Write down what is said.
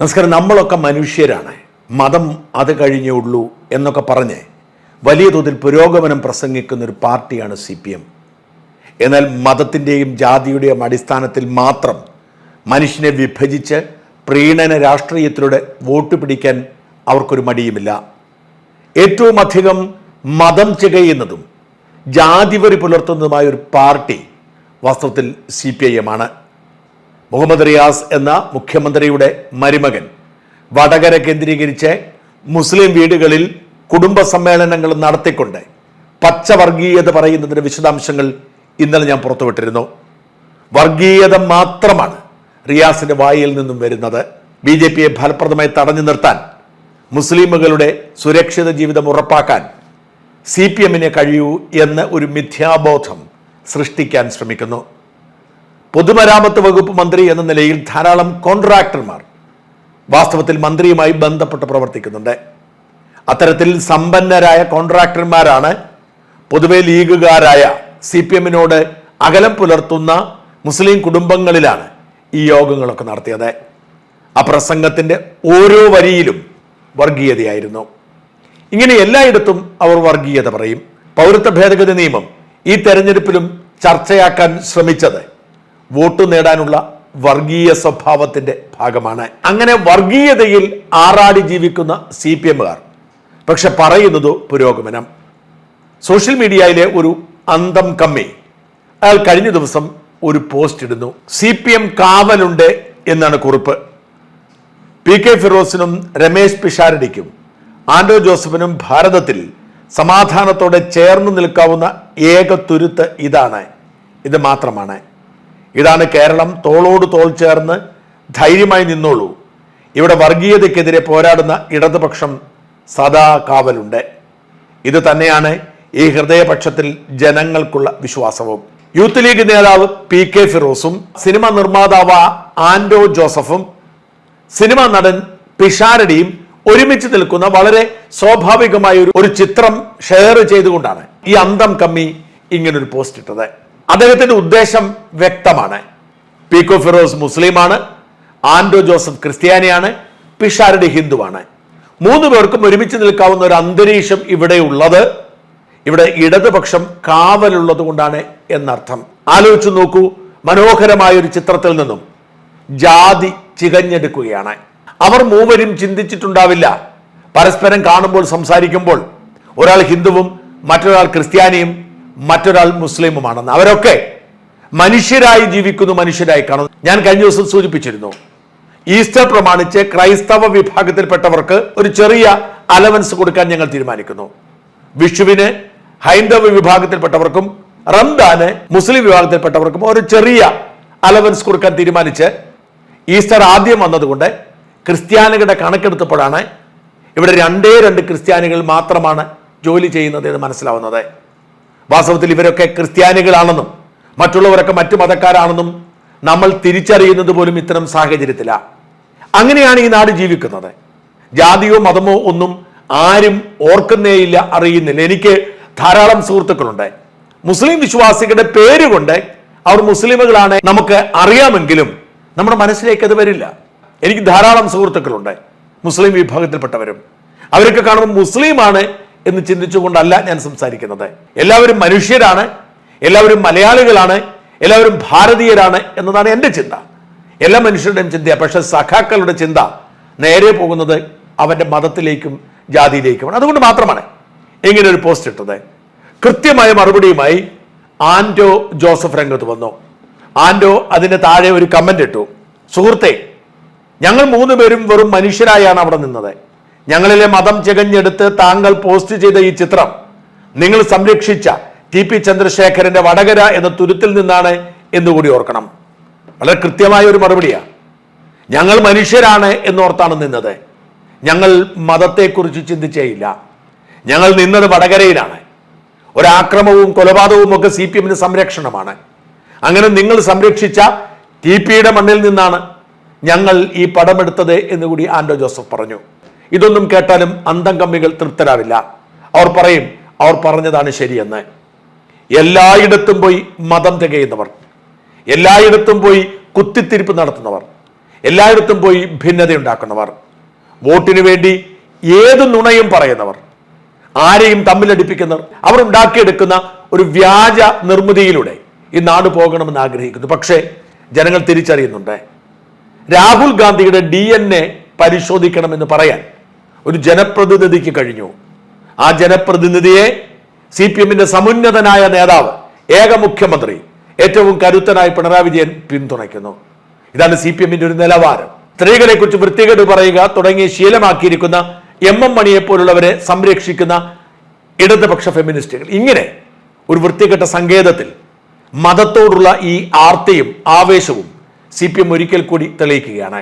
നമസ്കാരം. നമ്മളൊക്കെ മനുഷ്യരാണ്. മതം അത് കഴിഞ്ഞേ ഉള്ളൂ എന്നൊക്കെ പറഞ്ഞ് വലിയ തോതിൽ പുരോഗമനം പ്രസംഗിക്കുന്ന ഒരു പാർട്ടിയാണ് സി പി എം. എന്നാൽ മതത്തിന്റെയും ജാതിയുടെയും അടിസ്ഥാനത്തിൽ മാത്രം മനുഷ്യനെ വിഭജിച്ച് പ്രീണന രാഷ്ട്രീയത്തിലൂടെ വോട്ട് പിടിക്കാൻ അവർക്കൊരു മടിയുമില്ല. ഏറ്റവും അധികം മതം ചികയുന്നതും ജാതിവരി പുലർത്തുന്നതുമായ ഒരു പാർട്ടി വാസ്തവത്തിൽ സി പി ഐ എം ആണ്. മുഹമ്മദ് റിയാസ് എന്ന മുഖ്യമന്ത്രിയുടെ മരുമകൻ. വടകര കേന്ദ്രീകരിച്ച് മുസ്ലിം വീടുകളിൽ കുടുംബ സമ്മേളനങ്ങൾ നടത്തിക്കൊണ്ട് പച്ചവർഗീയത പറയുന്നതിന്റെ വിശദാംശങ്ങൾ ഇന്നലെ ഞാൻ പുറത്തുവിട്ടിരുന്നു. വർഗീയത മാത്രമാണ് റിയാസിന്റെ വായിൽ നിന്നും വരുന്നത്. ബി ജെ പിയെ ഫലപ്രദമായി തടഞ്ഞു നിർത്താൻ മുസ്ലിമുകളുടെ സുരക്ഷിത ജീവിതം ഉറപ്പാക്കാൻ സി പി എമ്മിനെ കഴിയൂ എന്ന് ഒരു മിഥ്യാബോധം സൃഷ്ടിക്കാൻ ശ്രമിക്കുന്നു. പൊതുമരാമത്ത് വകുപ്പ് മന്ത്രി എന്ന നിലയിൽ ധാരാളം കോൺട്രാക്ടർമാർ വാസ്തവത്തിൽ മന്ത്രിയുമായി ബന്ധപ്പെട്ട് പ്രവർത്തിക്കുന്നുണ്ട്. അത്തരത്തിൽ സമ്പന്നരായ കോൺട്രാക്ടർമാരാണ് പൊതുവെ ലീഗുകാരായ സി പി എമ്മിനോട് അകലം പുലർത്തുന്ന മുസ്ലിം കുടുംബങ്ങളിലാണ് ഈ യോഗങ്ങളൊക്കെ നടത്തിയത്. ആ പ്രസംഗത്തിന്റെ ഓരോ വരിയിലും വർഗീയതയായിരുന്നു. ഇങ്ങനെ എല്ലായിടത്തും അവർ വർഗീയത പറയും. പൗരത്വ ഭേദഗതി നിയമം ഈ തെരഞ്ഞെടുപ്പിലും ചർച്ചയാക്കാൻ ശ്രമിച്ചത് വോട്ട് നേടാനുള്ള വർഗീയ സ്വഭാവത്തിന്റെ ഭാഗമാണ്. അങ്ങനെ വർഗീയതയിൽ ആറാടി ജീവിക്കുന്ന സി പി എമ്മുകാർ. പക്ഷെ പറയുന്നത് പുരോഗമനം. സോഷ്യൽ മീഡിയയിലെ ഒരു അന്തം കമ്മി. അയാൾ കഴിഞ്ഞ ദിവസം ഒരു പോസ്റ്റ് ഇടുന്നു. സി പി എം കാവലുണ്ട് എന്നാണ് കുറിപ്പ്. പി കെ ഫിറോസിനും രമേശ് പിഷാരടിക്കും. ആൻഡോ ജോസഫിനും ഭാരതത്തിൽ സമാധാനത്തോടെ ചേർന്ന് നിൽക്കാവുന്ന ഏക തുരുത്ത് ഇതാണ്. ഇത് മാത്രമാണ്. ഇതാണ് കേരളം തോളോട് തോൾ ചേർന്ന് ധൈര്യമായി നിന്നോളൂ. ഇവിടെ വർഗീയതയ്ക്കെതിരെ പോരാടുന്ന ഇടതുപക്ഷം സദാ കാവലുണ്ട്. ഇത് തന്നെയാണ് ഈ ഹൃദയപക്ഷത്തിൽ ജനങ്ങൾക്കുള്ള വിശ്വാസവും. യൂത്ത് ലീഗ് നേതാവ് പി കെ ഫിറോസും സിനിമ നിർമ്മാതാവ് ആൻഡോ ജോസഫും സിനിമ നടൻ പിഷാരടിയും ഒരുമിച്ച് നിൽക്കുന്ന വളരെ സ്വാഭാവികമായ ഒരു ചിത്രം ഷെയർ ചെയ്തുകൊണ്ടാണ് ഈ അന്തം കമ്മി ഇങ്ങനൊരു പോസ്റ്റ് ഇട്ടത് അദ്ദേഹത്തിന്റെ ഉദ്ദേശം വ്യക്തമാണ്. പീക്കോ ഫിറോസ് മുസ്ലിമാണ് ആൻഡോ ജോസഫ് ക്രിസ്ത്യാനിയാണ് പിഷാരടി ഹിന്ദുവാണ്. മൂന്ന് പേർക്കും ഒരുമിച്ച് നിൽക്കാവുന്ന ഒരു അന്തരീക്ഷം ഇവിടെ ഉള്ളത്. ഇവിടെ ഇടതുപക്ഷം കാവലുള്ളത് കൊണ്ടാണ് എന്നർത്ഥം. ആലോചിച്ചു നോക്കൂ മനോഹരമായ ഒരു ചിത്രത്തിൽ നിന്നും ജാതി ചികഞ്ഞെടുക്കുകയാണ്. അവർ മൂവരും ചിന്തിച്ചിട്ടുണ്ടാവില്ല. പരസ്പരം കാണുമ്പോൾ സംസാരിക്കുമ്പോൾ ഒരാൾ ഹിന്ദുവും മറ്റൊരാൾ ക്രിസ്ത്യാനിയും മറ്റൊരാൾ മുസ്ലിമുമാണെന്ന്. അവരൊക്കെ മനുഷ്യരായി ജീവിക്കുന്നു മനുഷ്യരായി കാണുന്നു. ഞാൻ കഴിഞ്ഞ ദിവസം സൂചിപ്പിച്ചിരുന്നു ഈസ്റ്റർ പ്രമാണിച്ച് ക്രൈസ്തവ വിഭാഗത്തിൽപ്പെട്ടവർക്ക് ഒരു ചെറിയ അലവൻസ് കൊടുക്കാൻ ഞങ്ങൾ തീരുമാനിക്കുന്നു. വിഷുവിന് ഹൈന്ദവ വിഭാഗത്തിൽപ്പെട്ടവർക്കും റംദാന് മുസ്ലിം വിഭാഗത്തിൽപ്പെട്ടവർക്കും ഒരു ചെറിയ അലവൻസ് കൊടുക്കാൻ തീരുമാനിച്ച് ഈസ്റ്റർ ആദ്യം വന്നതുകൊണ്ട് ക്രിസ്ത്യാനികളുടെ കണക്കെടുത്തപ്പോഴാണ് ഇവിടെ രണ്ടേ രണ്ട് ക്രിസ്ത്യാനികൾ മാത്രമാണ് ജോലി ചെയ്യുന്നത് എന്ന് മനസ്സിലാവുന്നത്. വാസ്തവത്തിൽ ഇവരൊക്കെ ക്രിസ്ത്യാനികളാണെന്നും മറ്റുള്ളവരൊക്കെ മറ്റു മതക്കാരാണെന്നും നമ്മൾ തിരിച്ചറിയുന്നത് പോലും ഇത്തരം സാഹചര്യത്തില. അങ്ങനെയാണ് ഈ നാട് ജീവിക്കുന്നത്. ജാതിയോ മതമോ ഒന്നും ആരും ഓർക്കുന്നേയില്ല അറിയുന്നില്ല. എനിക്ക് ധാരാളം സുഹൃത്തുക്കളുണ്ട്. മുസ്ലിം വിശ്വാസികളുടെ പേര് കൊണ്ട് അവർ മുസ്ലിമുകളാണ് നമുക്ക് അറിയാമെങ്കിലും നമ്മുടെ മനസ്സിലേക്ക് അത് വരില്ല. എനിക്ക് ധാരാളം സുഹൃത്തുക്കളുണ്ട് മുസ്ലിം വിഭാഗത്തിൽപ്പെട്ടവരും. അവരൊക്കെ കാണുമ്പോൾ മുസ്ലിമാണ് എന്ന് ചിന്തിച്ചുകൊണ്ടല്ല ഞാൻ സംസാരിക്കുന്നത്. എല്ലാവരും മനുഷ്യരാണ് എല്ലാവരും മലയാളികളാണ് എല്ലാവരും ഭാരതീയരാണ് എന്നതാണ് എന്റെ ചിന്ത. എല്ലാ മനുഷ്യരുടെയും ചിന്ത പക്ഷേ സഖാക്കളുടെ ചിന്ത നേരെ പോകുന്നത് അവന്റെ മതത്തിലേക്കും ജാതിയിലേക്കുമാണ്. അതുകൊണ്ട് മാത്രമാണ് ഇങ്ങനെ ഒരു പോസ്റ്റ് ഇട്ടത്. കൃത്യമായ മറുപടിയുമായി ആൻഡോ ജോസഫ് രംഗത്ത് വന്നു. ആൻഡോ അതിന്റെ താഴെ ഒരു കമന്റ് ഇട്ടു. സുഹൃത്തെ ഞങ്ങൾ മൂന്ന് പേരും വെറും മനുഷ്യരായാണ് അവിടെ നിന്നത്. ഞങ്ങളിലെ മതം ചികഞ്ഞെടുത്ത് താങ്കൾ പോസ്റ്റ് ചെയ്ത ഈ ചിത്രം നിങ്ങൾ സംരക്ഷിച്ച ടി പി ചന്ദ്രശേഖരന്റെ വടകര എന്ന തുരുത്തിൽ നിന്നാണ് എന്നുകൂടി ഓർക്കണം. വളരെ കൃത്യമായ ഒരു മറുപടിയാണ് ഞങ്ങൾ മനുഷ്യരാണ് എന്നോർത്താണ് നിന്നത്. ഞങ്ങൾ മതത്തെക്കുറിച്ച് ചിന്തിച്ചേയില്ല. ഞങ്ങൾ നിന്നത് വടകരയിലാണ്. ഒരാക്രമവും കൊലപാതകവും ഒക്കെ സി പി എമ്മിന് സംരക്ഷണമാണ്. അങ്ങനെ നിങ്ങൾ സംരക്ഷിച്ച ടി പിയുടെ മണ്ണിൽ നിന്നാണ് ഞങ്ങൾ ഈ പടമെടുത്തത് എന്നുകൂടി ആൻഡോ ജോസഫ് പറഞ്ഞു. ഇതൊന്നും കേട്ടാലും അന്തം കമ്മികൾ തൃപ്തരാവില്ല. അവർ പറയും അവർ പറഞ്ഞതാണ് ശരിയെന്ന്. എല്ലായിടത്തും പോയി മതം തികയുന്നവർ എല്ലായിടത്തും പോയി കുത്തിത്തിരിപ്പ് നടത്തുന്നവർ എല്ലായിടത്തും പോയി ഭിന്നതയുണ്ടാക്കുന്നവർ വോട്ടിനു വേണ്ടി ഏത് നുണയും പറയുന്നവർ ആരെയും തമ്മിലടിപ്പിക്കുന്നവർ അവർ ഉണ്ടാക്കിയെടുക്കുന്ന ഒരു വ്യാജ നിർമ്മിതിയിലൂടെ ഈ നാട് പോകണമെന്ന് ആഗ്രഹിക്കുന്നു. പക്ഷേ ജനങ്ങൾ തിരിച്ചറിയുന്നുണ്ട്. രാഹുൽ ഗാന്ധിയുടെ ഡി പരിശോധിക്കണമെന്ന് പറയാൻ ഒരു ജനപ്രതിനിധിക്ക് കഴിഞ്ഞു. ആ ജനപ്രതിനിധിയെ സി പി എമ്മിന്റെ സമുന്നതനായ നേതാവ് ഏക മുഖ്യമന്ത്രി ഏറ്റവും കരുത്തനായി പിണറായി വിജയൻ പിന്തുണയ്ക്കുന്നു. ഇതാണ് സി പി എമ്മിന്റെ ഒരു നിലവാരം. സ്ത്രീകളെ കുറിച്ച് വൃത്തികേട് പറയുക തുടങ്ങി ശീലമാക്കിയിരിക്കുന്ന എം എം മണിയെ പോലുള്ളവരെ സംരക്ഷിക്കുന്ന ഇടതുപക്ഷ ഫെമിനിസ്റ്റുകൾ. ഇങ്ങനെ ഒരു വൃത്തികെട്ട സങ്കേതത്തിൽ മതത്തോടുള്ള ഈ ആർത്തിയും ആവേശവും സി പി എം ഒരിക്കൽ കൂടി തെളിയിക്കുകയാണ്.